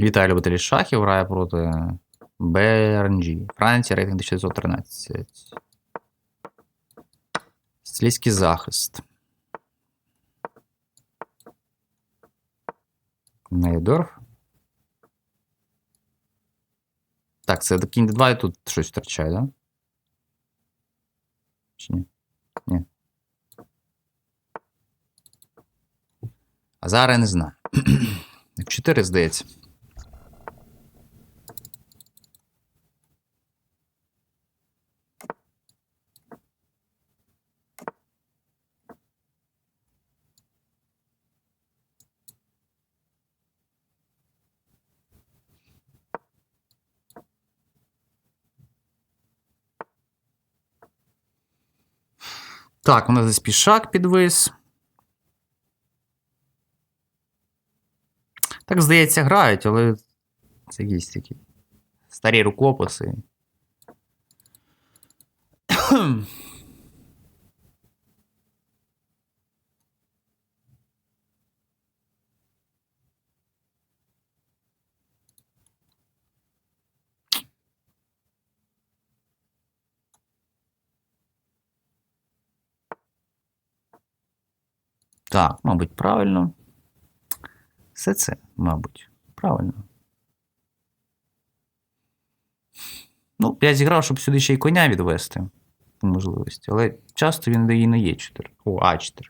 Вітаю любителі шахів, грає проти БРНЖ. Франція, рейтинг 1913. Сицилійський захист. Нейдорф. Так, це до кінь 2 і тут щось втрачає, да? Чи ні? Ні. А я не знаю. 4, здається. Так, у нас десь пішак підвис. Так, здається, грають, але це якісь такі старі рукописи. Так, мабуть, правильно. Все це, мабуть, правильно. Ну, я зіграв, щоб сюди ще й коня відвести по можливості, але часто він дає на Е4. О, А4.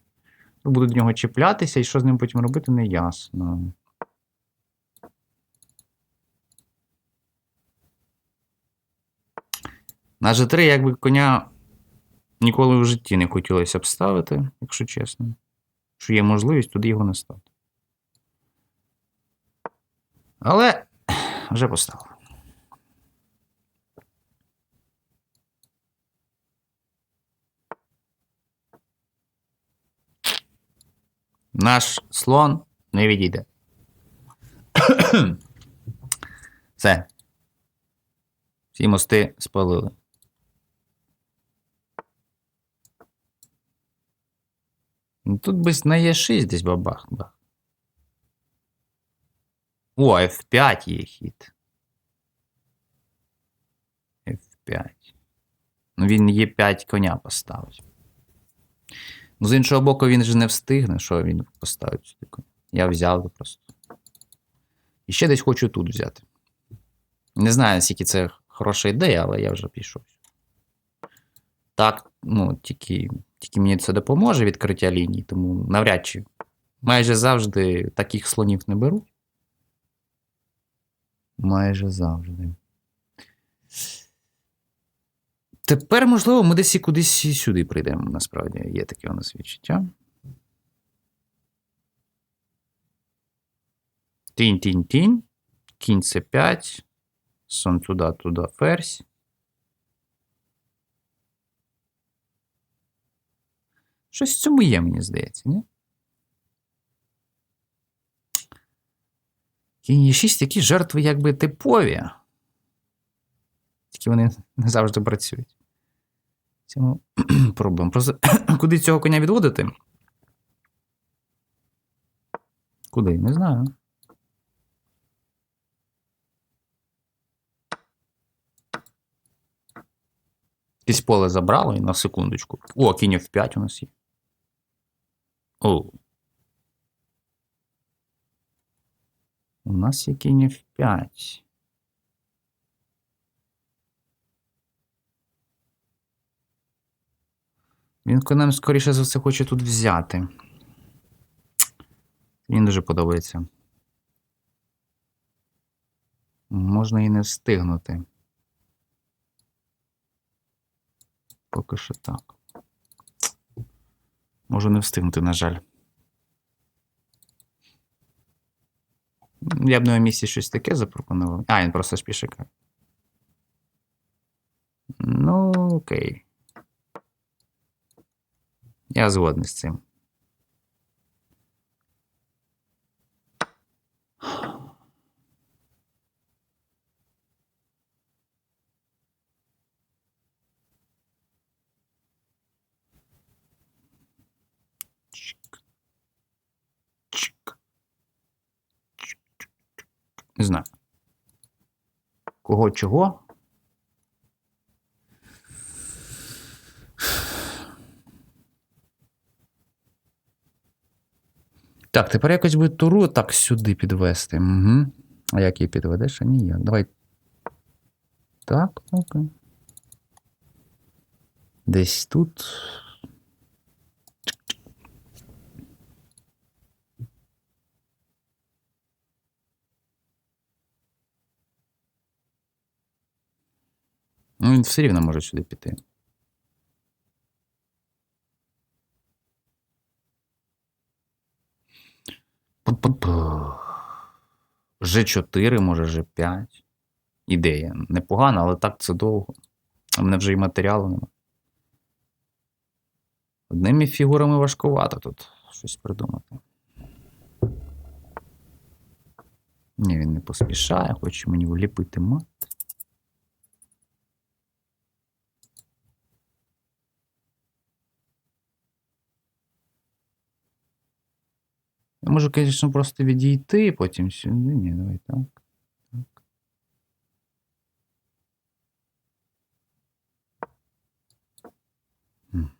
Ну, Буду до нього чіплятися, і що з ним потім робити, не ясно. На G3, якби коня ніколи в житті не хотілося б ставити, якщо чесно. Що є можливість туди його не ставити. Але вже поставив. Наш слон не відійде. Все. Всі мости спалили. Ну, Тут десь на Е6 десь бабах. бах. О, F5 є хід. F5. Ну він Е5 коня поставить. Ну, з іншого боку, він же не встигне, що він поставить сюди коня. Я взяв просто. І ще десь хочу тут взяти. Не знаю, наскільки це хороша ідея, але я вже пішов. Так, ну, тільки, тільки мені це допоможе відкриття ліній, тому навряд чи. Майже завжди таких слонів не беруть. Майже завжди. Тепер, можливо, ми десь і кудись сюди прийдемо, насправді. Є таке у нас відчуття. Тінь-тінь-тінь. Кінь С5. Сон туди, туди, ферзь. Щось в цьому є, мені здається, ні? Кінь 6 такі жертви якби типові. Тільки вони не завжди працюють. Цьому проблем. Просто куди цього коня відводити? Куди? Не знаю. Якесь поле забрало і на секундочку. О, кінь F5 у нас є. О. У нас є кінь F5. Він конем, скоріше за все, хоче тут взяти. Мені дуже подобається. Можна і не встигнути. Поки що так. Можу не встигнути, на жаль. Я б на місці щось таке запропонував. А, він просто спішика. Ну, окей. Я згодний з цим. Не знаю. Кого чого? Так, тепер якось би туру так сюди підвести. Угу. А як її підведеш? А ні, я. Давай. Так, окей. Десь тут. Ну, він все рівно може сюди піти. Пу-пу-пу. G4, може G5. Ідея. Непогана, але так це довго. В мене вже і матеріалу нема. Одними фігурами важкувато тут щось придумати. Ні, він не поспішає, хоче мені вліпити мат. можу, звісно, просто відійти, потім сюди. Ні, давай так. так. М.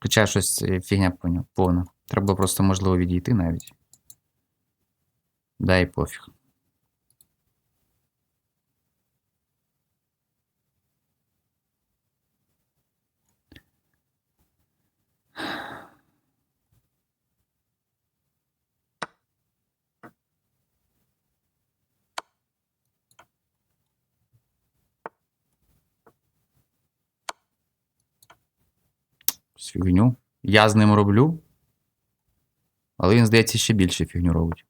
Хоча щось е, фігня поня- повна. Треба просто, можливо, відійти навіть. Дай пофіг. Фігню. Я з ним роблю. Але він, здається, ще більше фігню робить.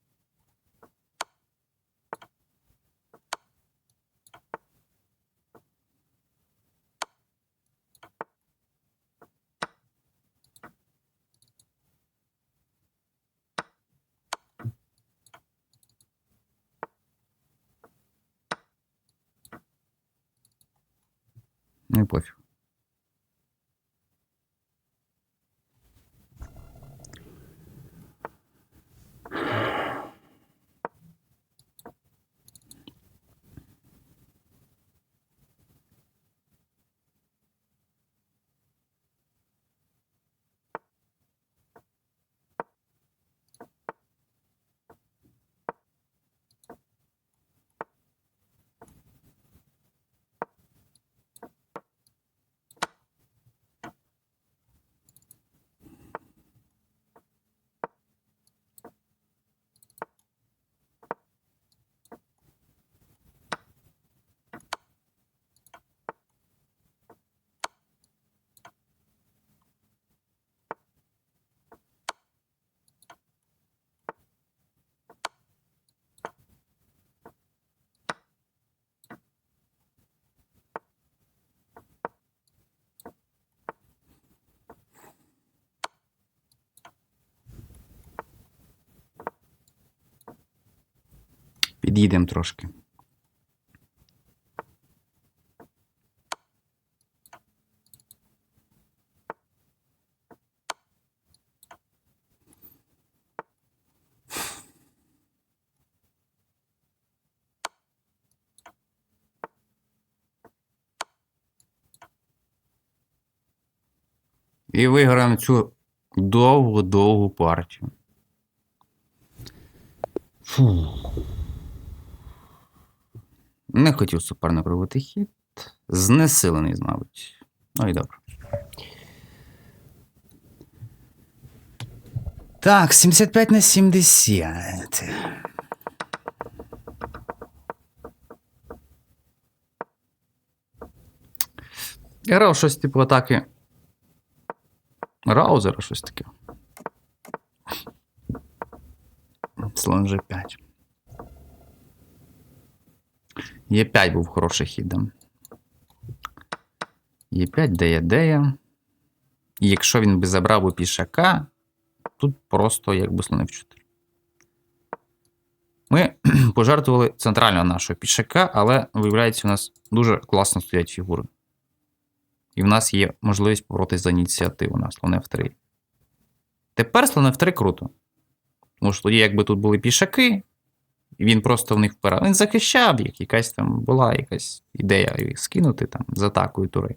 Ну і пофіг. Під'їдемо трошки. І виграємо цю довгу-довгу партію. Фу. Не хотів суперник робити хід. Знесилений, мабуть. Ну і добре. Так, 75 на 70. Я грав щось типу атаки. Раузера, щось таке. Слон G5. Е5 був хороший хідом. Е5, дея, дея. І якщо він би забрав би пішака, тут просто якби слон F4. Ми пожертвували центрального нашого пішака, але виявляється, у нас дуже класно стоять фігури. І в нас є можливість боротися за ініціативу на слон F3. Тепер слон F3 круто. Тому що тоді, якби тут були пішаки, він просто в них впирав. Він захищав їх, якась там була якась ідея їх скинути там з атакою тури.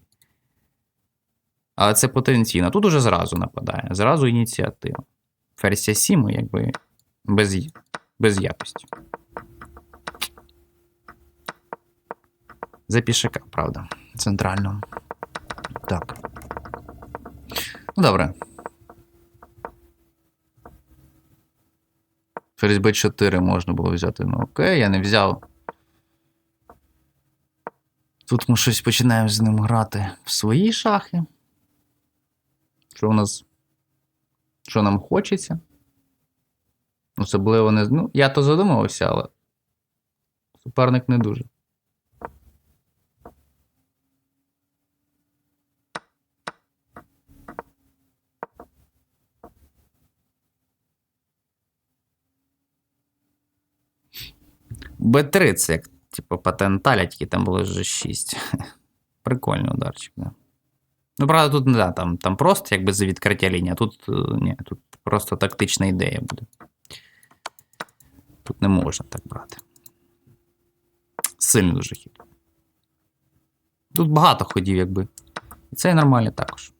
Але це потенційно. Тут уже зразу нападає, зразу ініціатива. Ферзь 7, якби без, без якості. За пішака, правда, центрального. Так. Ну, добре. Ферзь b4 можна було взяти. Ну окей, я не взяв. Тут ми щось починаємо з ним грати в свої шахи. Що у нас. Що нам хочеться? Особливо не. Ну, я то задумався, але. Суперник не дуже. Б3 це як, типу, патенталя, тільки там було вже 6. Прикольний ударчик, да. Ну, правда, тут не да, там, там просто якби за відкриття лінії, а тут е, ні, тут просто тактична ідея буде. Тут не можна так брати. Сильний дуже хід. Тут багато ходів, якби. І це нормально також.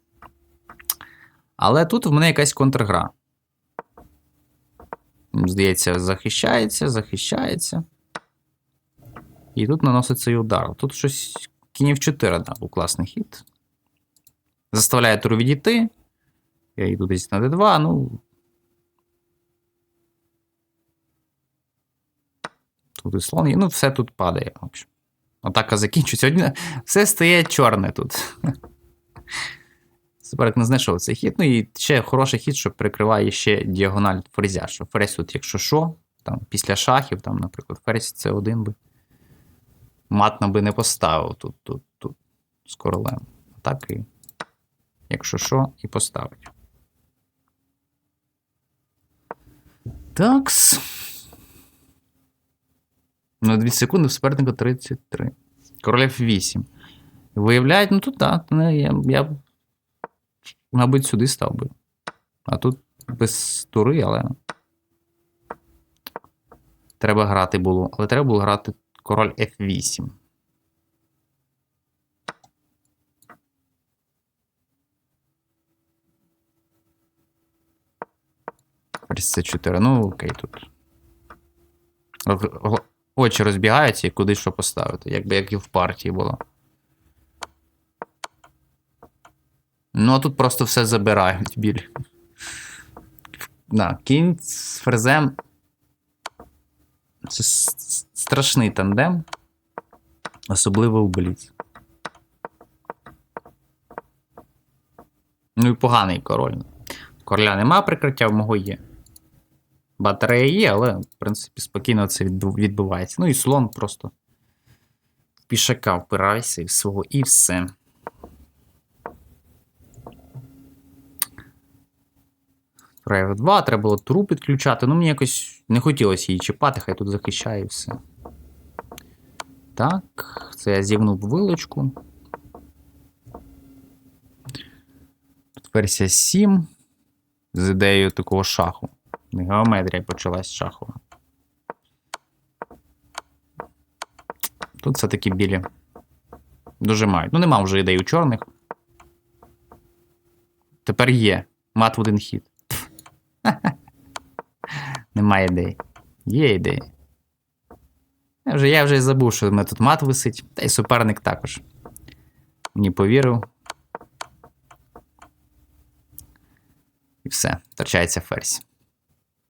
Але тут в мене якась контргра. Здається, захищається, захищається. І тут наноситься і удар. Тут щось кінів 4 да, був класний хід. Заставляє туру відійти. Я йду десь на d2, ну. Тут і слон є. Ну, все тут падає. Атака закінчується. Одні- Все стає чорне тут. Суперник не знайшов цей хід. Ну і ще хороший хід, що прикриває ще діагональ ферзя. Що ферзь тут, якщо що, там після шахів, там, наприклад, ферзь це один би. Матно би не поставив тут, тут, тут з королем. Так і, якщо що, і поставить. Такс. На 2 секунди в суперника 33. Король F8. Виявляють, ну тут так, да, я, я мабуть, сюди став би. А тут без тури, але. Треба грати було. Але треба було грати король F8. Ферзь C4. Ну, окей, тут. Очі розбігаються і куди що поставити, якби як і в партії було. Ну, а тут просто все забирають біль. Да, кінь з фрезем. Це страшний тандем. Особливо у Бліц. Ну і поганий король. Короля нема прикриття, в мого є. Батарея є, але, в принципі, спокійно це відбувається. Ну і слон просто в пішака впирається і свого, і все. Тура 2 треба було туру підключати. Ну, мені якось не хотілося її чіпати, хай тут захищає все. Так, це я зігнув вилочку. Версія 7 з ідеєю такого шаху. Геометрія почалась шахова. Тут все-таки білі дуже мають. Ну, нема вже ідей у чорних. Тепер є. Мат в один хід. Немає ідей. Є ідеї. Я вже, я вже забув, що в мене тут мат висить, та й суперник також. Мені повірив. І все, втрачається ферзь.